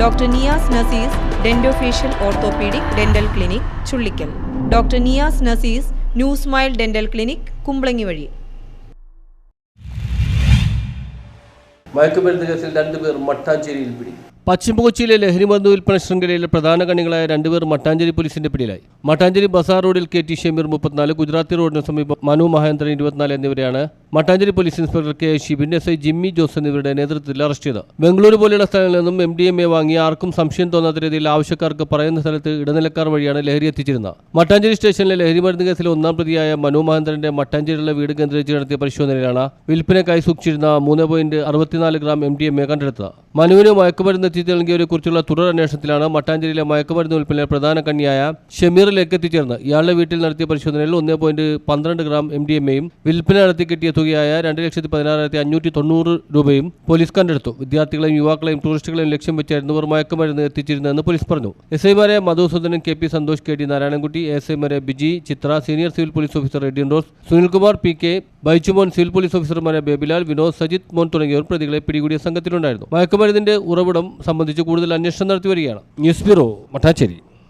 Doctor Niyas Nasees dentofacial orthopaedic dental clinic Chullickal. Doctor Niyas Nasees new smile dental clinic Kumbalangi വഴി. മയക്കുമരുന്ന് കേസിൽ രണ്ടുപേർ മട്ടാഞ്ചേരിയിൽ പിടി പശ്ചിമ കൊച്ചിയിലെ ലഹരിമരുന്ന് വിൽപ്പന ശൃംഖലയിലെ പ്രധാന കണികളായ രണ്ടുപേർ മട്ടാഞ്ചേരി പോലീസിന്റെ പിടിയിലായി. മട്ടാഞ്ചേരി ബസാർ റോഡിൽ കെ ടി ഷമീർ മുപ്പത്തിനാല് ഗുജറാത്തി റോഡിന് സമീപം മനു മഹേന്ദ്രൻ ഇരുപത്തിനാല് എന്നിവരെയാണ് Mattancherry police inspector K Shibin S I Jimmy Jose എന്നിവരുടെ നേതൃത്വത്തിൽ അറസ്റ്റ് ചെയ്തത് ബംഗളൂരു പോലെയുള്ള സ്ഥലങ്ങളിൽ നിന്നും എം ഡി എം എ വാങ്ങി ആർക്കും സംശയം തോന്നാത്ത രീതിയിൽ ആവശ്യക്കാർക്ക് പറയുന്ന സ്ഥലത്ത് ഇടനിലക്കാർ വഴിയാണ് ലഹരി എത്തിച്ചിരുന്നത്. മട്ടാഞ്ചേരി സ്റ്റേഷനിലെ ലഹരി മരുന്ന് കേസിലെ ഒന്നാം പ്രതിയായ മനു മഹേന്ദ്രന്റെ മട്ടാഞ്ചേരിയിലുള്ള വീട് കേന്ദ്രീകരിച്ച് നടത്തിയ പരിശോധനയിലാണ് വിൽപ്പനക്കായി സൂക്ഷിച്ചിരുന്ന മൂന്ന് പോയിന്റ് അറുപത്തിനാല് gram M D M A കണ്ടെടുത്തത്. മനുവിന് മയക്കുമരുന്ന് എത്തിച്ചു നൽകിയവരെ കുറിച്ചുള്ള തുടർ അന്വേഷണത്തിലാണ് മട്ടാഞ്ചേരിയിലെ മയക്കുമരുന്ന് വിൽപ്പനയിലെ പ്രധാന കണ്ണിയായ ഷമീറിലേക്ക് എത്തിച്ചേർന്ന് ഇയാളുടെ വീട്ടിൽ നടത്തിയ പരിശോധനയിൽ ഒന്ന് പോയിന്റ് പന്ത്രണ്ട് ഗ്രാം എം ഡി എം എയും വിൽപ്പന നടത്തി കിട്ടിയ തുകയായ രണ്ട് ലക്ഷത്തി പതിനാറായിരത്തി അഞ്ഞൂറ്റി തൊണ്ണൂറ് രൂപയും പോലീസ് കണ്ടെടുത്തു. വിദ്യാർത്ഥികളെയും യുവാക്കളെയും ടൂറിസ്റ്റുകളെയും ലക്ഷ്യം വെച്ചായിരുന്നു ഇവർ മയക്കുമരുന്ന് എത്തിച്ചിരുന്നതെന്ന് പോലീസ് പറഞ്ഞു. S ഐമാരെ Madhusoodanan K P Santhosh K T Narayanankutty S ഐമാരെ Biji Chithra senior civil police officer Edin Rose Sunilkumar P K Baichumon civil police ഓഫീസർമാരെ ബേബിലാൽ വിനോദ് സജിത് മോൻ തുടങ്ങിയവർ പ്രതികളെ പിടികൂടിയ സംഘത്തിലുണ്ടായിരുന്നു. മയക്കുമരുന്നിന്റെ ഉറവിടം സംബന്ധിച്ച് കൂടുതൽ അന്വേഷണം നടത്തി വരികയാണ്. News bureau Mattancherry.